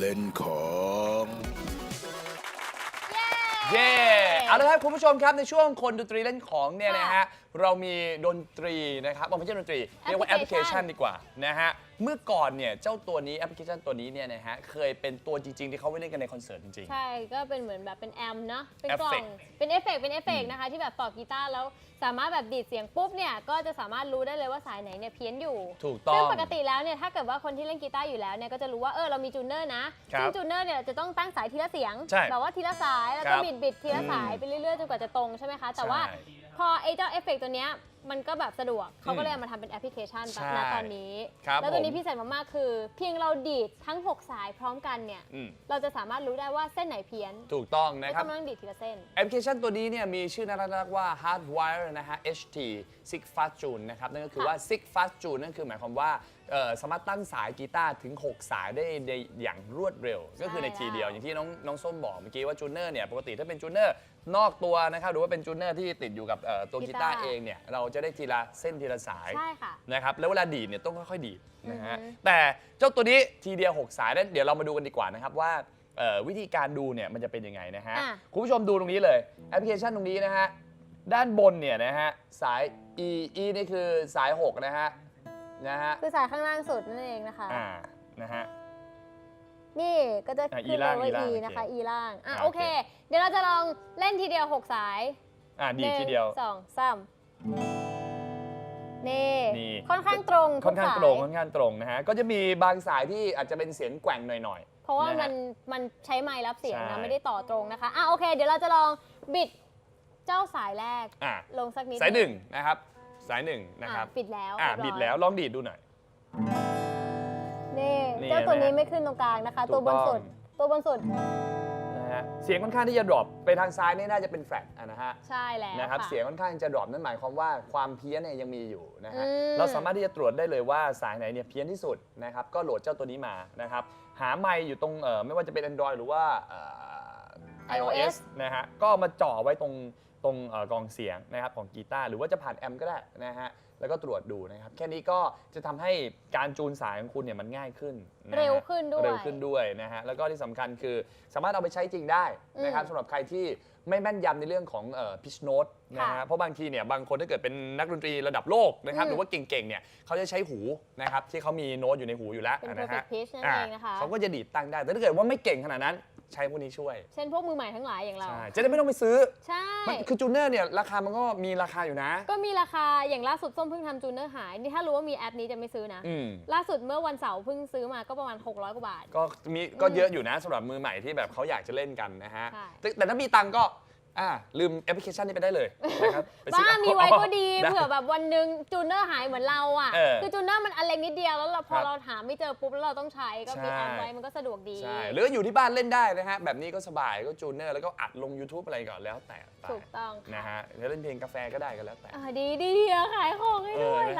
เล่นของ เย่เอาละครับคุณผู้ชมครับในช่วงคนดนตรีเล่นของเนี่ยนะฮะ เรามีดนตรีนะครับอ๋อไม่ใช่ดนตรี เรียกว่าแอปพลิเคชันดีกว่านะฮะ เมื่อก่อนเนี่ยเจ้าตัวนี้แอปพลิเคชันตัวนี้เนี่ยนะฮะเคยเป็นตัวจริง ๆ ที่เขาไว้เล่นกันในคอนเสิร์ตจริง ใช่ ก็เป็นเหมือนแบบเป็นแอมป์เนาะ เป็นกล่อเอฟเฟงกต์เป็นเอฟเฟกต์เป็นเอฟเฟกต์นะคะ ที่แบบต่อกีตาร์แล้วสามารถแบบดีดเสียงปุ๊บเนี่ย ก็จะสามารถรู้ได้เลยว่าสายไหนเนี่ยเพี้ยนอยู่ ถูกต้องซึ่งปกติแล้วเนี่ย ถ้าเกิดว่าคนที่เล่นกีตาร์อยู่แล้วเนี่ย ก็จะรู้ว่าเออเรามีจูเนอร์นะ ครับซึ่งจูเนอร์เนี่ยจะต้องตั้งสายทีละเสียง ใช่แบบว่าทีละสาย แล้วคก็รับบิดบิดทีละสายอืมไปเรื่อยๆจนกว่าจะตรงใช่ไหมคะ แต่ว่าใช่ พอไอ้เจ้าเอฟเฟกต์ตัวเนี้ย มันก็แบบสะดวกเขาก็เลยเอามาทำเป็นแอปพลิเคชันใช่ณตอนนี้ ครับแล้วตัวนี้ผม พิเศษมากๆคือ เพียงเราดีดทั้งหกสายพร้อมกันเนี่ย อืมเราจะสามารถรู้ได้ว่าเส้นไหนเพี้ยนถูกต้องไม่นะครับต้องนั่งดีดทีละเส้น แอปพลิเคชันตัวนี้เนี่ยมีชื่อน่ารักๆว่า Hardwire นะฮะ HT Six Fast Tune นะครับ นั่นก็คือค่ะว่า Six Fast Tune นั่นคือหมายความว่าเอ่อสามารถตั้งสายกีตาร์ถึง 6 สายได้ได้อย่างรวดเร็ว ก็คือในทีเดียว อย่างที่น้องน้องส้มบอกเมื่อกี้ว่าจูเนอร์เนี่ย ปกติถ้าเป็นจูเนอร์นอกตัวนะครับ หรือว่าเป็นจูเนอร์ที่ติดอยู่กับเอ่อตัวกีตาร์เองเนี่ยเราจะได้ทีละเส้นทีละสายใช่ค่ะ นะครับแล้วเวลาดีดเนี่ยต้องค่อยๆดีดนะฮะอือฮึ แต่เจ้าตัวนี้ทีเดียว6สายนั้นเดี๋ยวเรามาดูกันดีกว่านะครับว่าเอ่อวิธีการดูเนี่ยมันจะเป็นยังไงนะฮะอะ คุณผู้ชมดูตรงนี้เลยแอปพลิเคชันตรงนี้นะฮะด้านบนเนี่ยนะฮะสาย E E นี่คือสาย6นะฮะนะฮะคือสายข้างล่างสุดนั่นเองนะคะ อ่านะฮะ นี่ก็จะอะขึ้น E ล่างเลยว่า E ล่าง E โอเคนะคะ E ล่างอะอะโอเคโอเค เดี๋ยวเราจะลองเล่นทีเดียว 6 สายอ่าดีดทีเดียว หนึ่งสองสาม นี่นี่ ค่อนข้างตรงทุกค่อนข้างสยตรงค่อนข้างตรงนะฮะก็จะมีบางสายที่อาจจะเป็นเสียงแกว่งหน่อย เพราะว่านะฮะมันมันใช้ไมค์รับเสียงใช่ นะ ไม่ได้ต่อตรงนะคะอะโอเค เดี๋ยวเราจะลองบิดเจ้าสายแรก ๆอ่าลงสักนิดสายหนึ่งนะครับ สายหนึ่งนะครับอะปิดแล้วอ่าเรียบร้อยบิดแล้วลองดีดดูหน่อย นี่นี่เจ้าตัวเห็นไหมนี้ไม่ขึ้นตรงกลางนะคะ ถูกตัวบนต้อง สุดตัวบนสุดนะฮะเสียงค่อนข้างที่จะดรอปไปทางซ้ายนี่น่าจะเป็นแฟลตอะนะฮะใช่แล้วนะครับค่ะเสียงค่อนข้างจะดรอปนั่นหมายความว่าความเพี้ยนเนี่ยยังมีอยู่นะฮะอืม เราสามารถที่จะตรวจได้เลยว่าสายไหนเนี่ยเพี้ยนที่สุดนะครับก็โหลดเจ้าตัวนี้มานะครับหาไมค์อยู่ตรงเอ่อไม่ว่าจะเป็น Android หรือว่าเอ่อ iOS นะฮะก็มาจ่อไว้ตรง ตรงเอ่อกองเสียงนะครับของกีตาร์หรือว่าจะผ่านแอมป์ก็ได้นะฮะแล้วก็ตรวจดูนะครับแค่นี้ก็จะทำให้การจูนสายของคุณเนี่ยมันง่ายขึ้นนะฮะเร็วขึ้นด้วยเร็วขึ้นด้วยนะฮะแล้วก็ที่สำคัญคือสามารถเอาไปใช้จริงได้นะครับอืมสำหรับใครที่ไม่แม่นยำในเรื่องของพิชโนตนะฮะค่ะเพราะบางทีเนี่ยบางคนถ้าเกิดเป็นนักดนตรีระดับโลกนะครับอืมหรือว่าเก่งๆเนี่ยเขาจะใช้หูนะครับที่เขามีโน้ตอยู่ในหูอยู่แล้วเป็นนะฮะ perfect pitch นั่นอ่าเองนะคะเขาก็จะดีดตั้งได้แต่ถ้าเกิดว่าไม่เก่งขนาดนั้น ใช้พวกนี้ช่วย เช่นพวกมือใหม่ทั้งหลายอย่างเรา ใช่ จะได้ไม่ต้องไปซื้อ ใช่ มันคือจูเนอร์เนี่ยราคามันก็มีราคาอยู่นะ ก็มีราคาอย่างล่าสุดส้มเพิ่งทำจูเนอร์หาย นี่ถ้ารู้ว่ามีแอปนี้จะไม่ซื้อนะ อืมล่าสุดเมื่อวันเสาร์เพิ่งซื้อมาก็ประมาณ 600 กว่าบาท ก็มีก็เยอะอยู่นะสำหรับมือใหม่ที่แบบเขาอยากจะเล่นกันนะฮะ ใช่ แต่แต่ถ้ามีตังค์ก็ อ่าลืมแอปพลิเคชันนี้ไปได้เลยนะครับไปซื้บ้าอมีไว้ก็ดีได้เผื่อแบบวันหนึ่งจูเนอร์หายเหมือนเราอะ เออคือจูเนอร์มันอันเล็กนิดเดียวแล้วเราพอครับเราหาไม่เจอปุ๊บแล้วเราต้องใช้ก็มีใช่ แอปไว้มันก็สะดวกดี ใช่หรืออยู่ที่บ้านเล่นได้นะฮะ แบบนี้ก็สบายก็จูเนอร์แล้วก็อัดลง YouTube อะไรก่อนแล้วแต่ไปถูกต้องนะค่ะฮะแล้วเล่นเพลงกาแฟก็ได้ก็แล้วแต่อ่าดีดีอะขายของให้ด้วยออรักนพงเลยกาแฟว่ะเออ